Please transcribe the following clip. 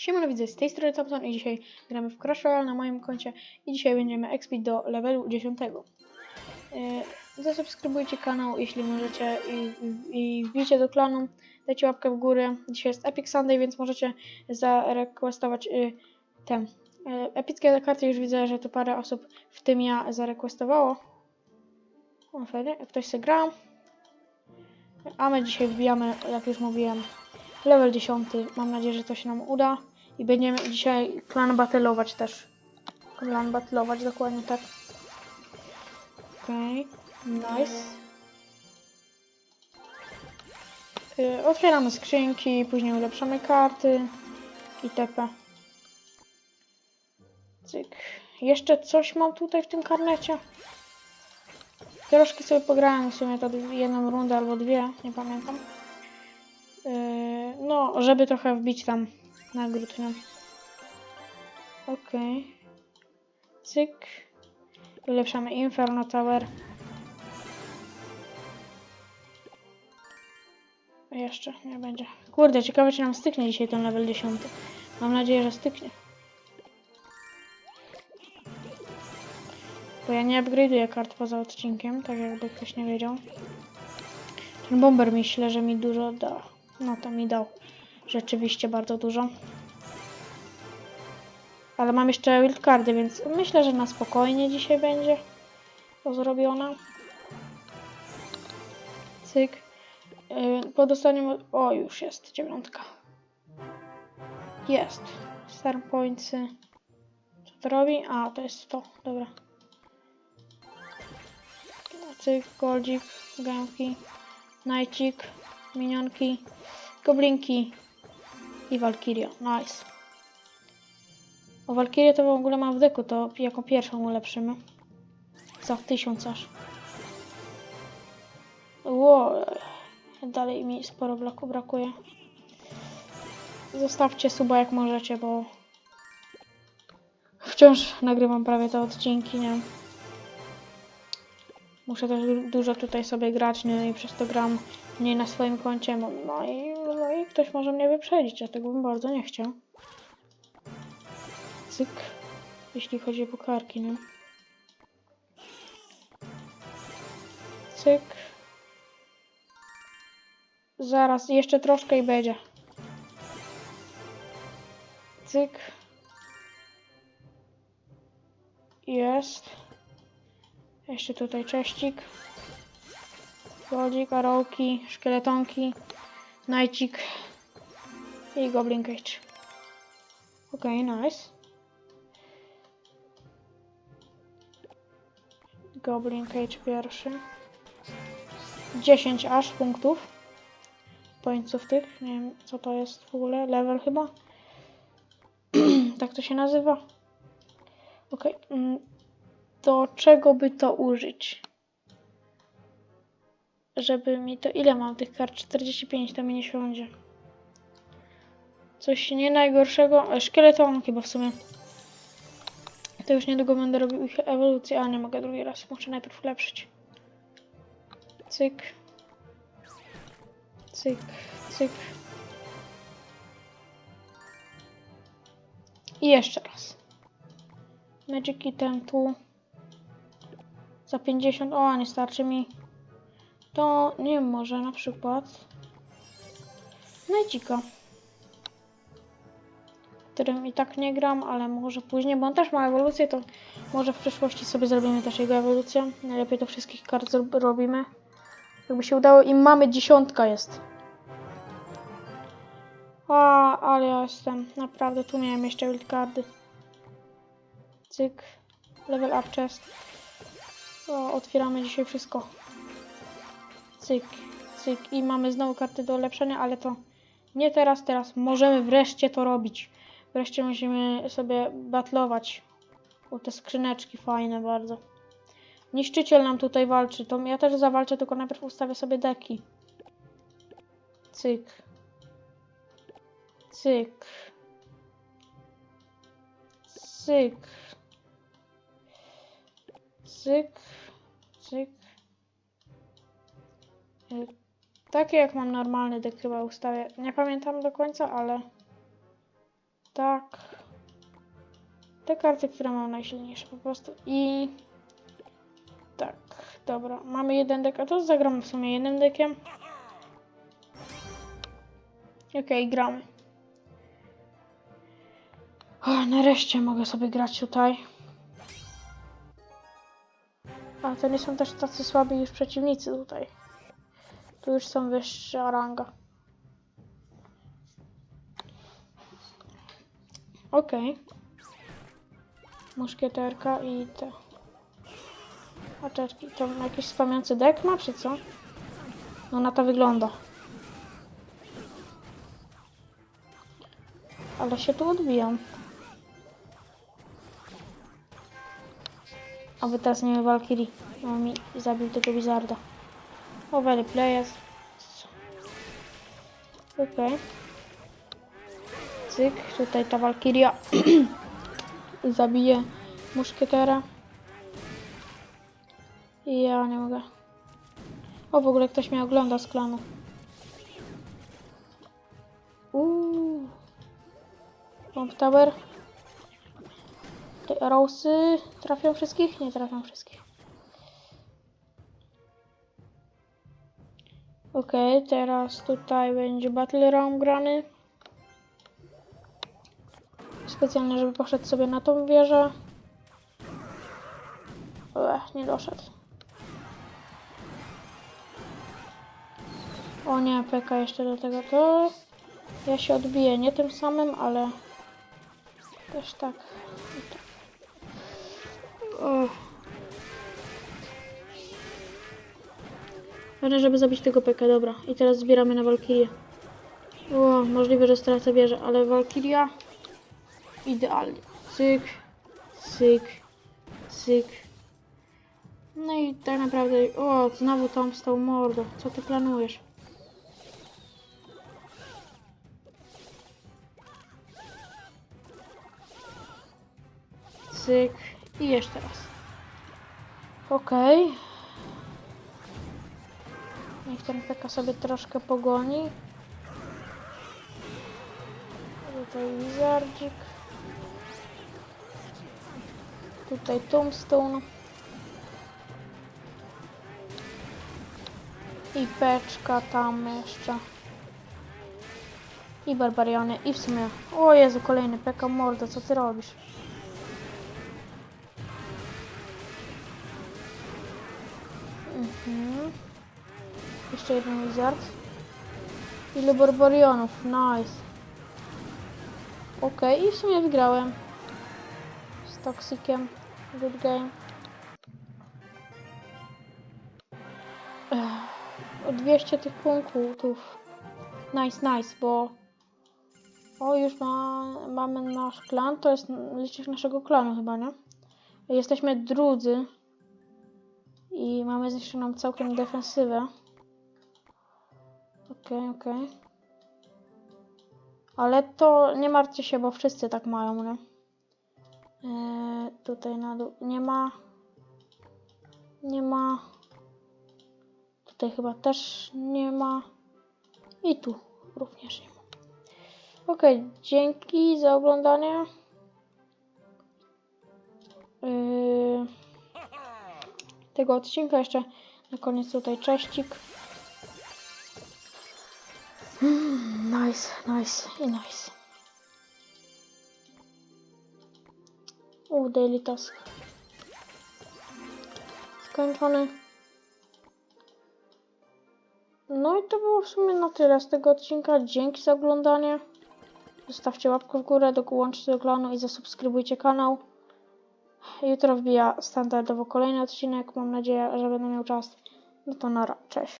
Siemano widzę, z tej strony Thompson i dzisiaj gramy w Crash Royale na moim koncie i dzisiaj będziemy expić do levelu 10. Yy, zasubskrybujcie kanał, jeśli możecie i, i, wbijcie do klanu, dajcie łapkę w górę. Dzisiaj jest Epic Sunday, więc możecie zarequestować yy, ten. Yy, epickie karty już widzę, że tu parę osób, w tym ja, zarequestowało. O, fajnie, ktoś się gra. A my dzisiaj wbijamy, jak już mówiłem, level 10. Mam nadzieję, że to się nam uda. I będziemy dzisiaj klan battle'ować też. Klan battle'ować, dokładnie tak. Okej, okay. nice. Yy, otwieramy skrzynki, później ulepszamy karty itp. Cyk. Jeszcze coś mam tutaj w tym karnecie? Troszkę sobie pograłem w sumie to jedną rundę albo dwie, nie pamiętam. Yy, no, żeby trochę wbić tam nagród, nie? Okej. Okay. Cyk. Ulepszamy Inferno Tower. Jeszcze nie będzie. Kurde, ciekawe czy nam styknie dzisiaj ten level 10. Mam nadzieję, że styknie. Bo ja nie upgrade'uję kart poza odcinkiem, tak jakby ktoś nie wiedział. Ten bomber myślę, że mi dużo da. No to mi dał. Rzeczywiście bardzo dużo. Ale mam jeszcze wildcardy, więc myślę, że na spokojnie dzisiaj będzie to zrobione. Cyk. Yy, po dostaniu... O, już jest dziewiątka. Jest. Star pointsy. Co to robi? A, to jest to. Dobra. Cyk, goldzik, gębki, najcik, minionki, goblinki i Valkyria. Nice. O Valkyrię to w ogóle mam w deku, to jako pierwszą ulepszymy. Za tysiąc aż. Ło, dalej mi sporo bloku brakuje. Zostawcie suba jak możecie, bo wciąż nagrywam prawie te odcinki, nie? Muszę też du dużo tutaj sobie grać, nie? I przez to gram mniej na swoim koncie. No i ktoś może mnie wyprzedzić, a tego bym bardzo nie chciał. Cyk. Jeśli chodzi o pukarki, nie? Cyk. Zaraz, jeszcze troszkę i będzie. Cyk. Jest. Jeszcze tutaj cześcik. Godzik, arołki, szkieletonki, najcik i goblin cage. Okej, okay, nice. Goblin cage pierwszy. 10 aż punktów. Pońców tych. Nie wiem co to jest w ogóle. Level chyba. tak to się nazywa. Okej. Okay. Do czego by to użyć? Żeby mi to... Ile mam tych kart? 45 to mi nie siądzie. Coś nie najgorszego. E, Szkieleton chyba w sumie. To już niedługo będę robił ich ewolucję, a nie mogę drugi raz. Muszę najpierw ulepszyć. Cyk. Cyk, cyk. I jeszcze raz. Magic item tu. Za 50. O, nie starczy mi. To nie wiem, może na przykład. Najdzika którym i tak nie gram, ale może później, bo on też ma ewolucję, to może w przyszłości sobie zrobimy też jego ewolucję. Najlepiej to wszystkich kart robimy. Jakby się udało i mamy dziesiątka jest. A, ale ja jestem, naprawdę, tu miałem jeszcze wildcardy. Cyk, level up chest. O, otwieramy dzisiaj wszystko. Cyk, cyk i mamy znowu karty do ulepszenia, ale to nie teraz, teraz możemy wreszcie to robić. Wreszcie musimy sobie batlować. O, te skrzyneczki fajne bardzo. Niszczyciel nam tutaj walczy. To ja też zawalczę, tylko najpierw ustawię sobie deki. Cyk. Cyk. Cyk. Cyk. Cyk. Takie jak mam normalny dek chyba ustawię. Nie pamiętam do końca, ale... tak. Te karty, które mam najsilniejsze po prostu. I tak, dobra. Mamy jeden dek, a to zagramy w sumie jednym dekiem. Okej, gramy. O, nareszcie mogę sobie grać tutaj. A to nie są też tacy słabi już przeciwnicy tutaj. Tu już są wyższa ranga. Okej. Muszkieterka i te. Oczeczki. To jakiś spamiący dek ma, czy co? No na to wygląda. Ale się tu odbijam. Aby teraz nie Valkyrie. No mi zabił tego Wizarda. O, very players. Okej. Cyk, tutaj ta Valkyria zabije muszkietera. I ja nie mogę. O, w ogóle ktoś mnie ogląda z klanu. Uuu. Bomb Tower. Te Arrowsy trafią wszystkich? Nie trafią wszystkich. Okej, teraz tutaj będzie Battle Round grany. Specjalnie, żeby poszedł sobie na tą wieżę. Ech, nie doszedł. O nie, PK jeszcze do tego. To ja się odbiję nie tym samym, ale też tak. i tak. Ważne, żeby zabić tego PK, dobra. I teraz zbieramy na Walkirię. O, możliwe, że stracę wieżę, ale Walkiria idealnie. Cyk, cyk, cyk. No i tak naprawdę, o, znowu tam stał mordo. Co ty planujesz? Cyk i jeszcze raz. Okej. Niech ten peka sobie troszkę pogoni. Tutaj wizardzik. Tutaj tombstone. I peczka tam jeszcze. I barbariany. I w sumie... O Jezu, kolejny peka mordo, co ty robisz? Mhm. Jeszcze jeden wizard. Ile barbarionów, nice. Okej, i w sumie wygrałem. Z Toxikiem. Good game. O 200 tych punktów. Nice, nice, bo... O, już ma, mamy nasz klan. To jest licznik naszego klanu chyba, nie? Jesteśmy drudzy. I mamy zniszczoną całkiem defensywę. Okej, okej. Ale to nie martwcie się, bo wszyscy tak mają, nie? Eee, tutaj na dół nie ma. Nie ma. Tutaj chyba też nie ma. I tu również nie ma. Okej, dzięki za oglądanie. Yy, tego odcinka jeszcze na koniec tutaj cześcik. Nice, nice i nice. U, daily task. Skończony. No i to było w sumie na tyle z tego odcinka. Dzięki za oglądanie. Zostawcie łapkę w górę, dołączcie do klanu i zasubskrybujcie kanał. Jutro wbija standardowo kolejny odcinek. Mam nadzieję, że będę miał czas. No to nara, cześć.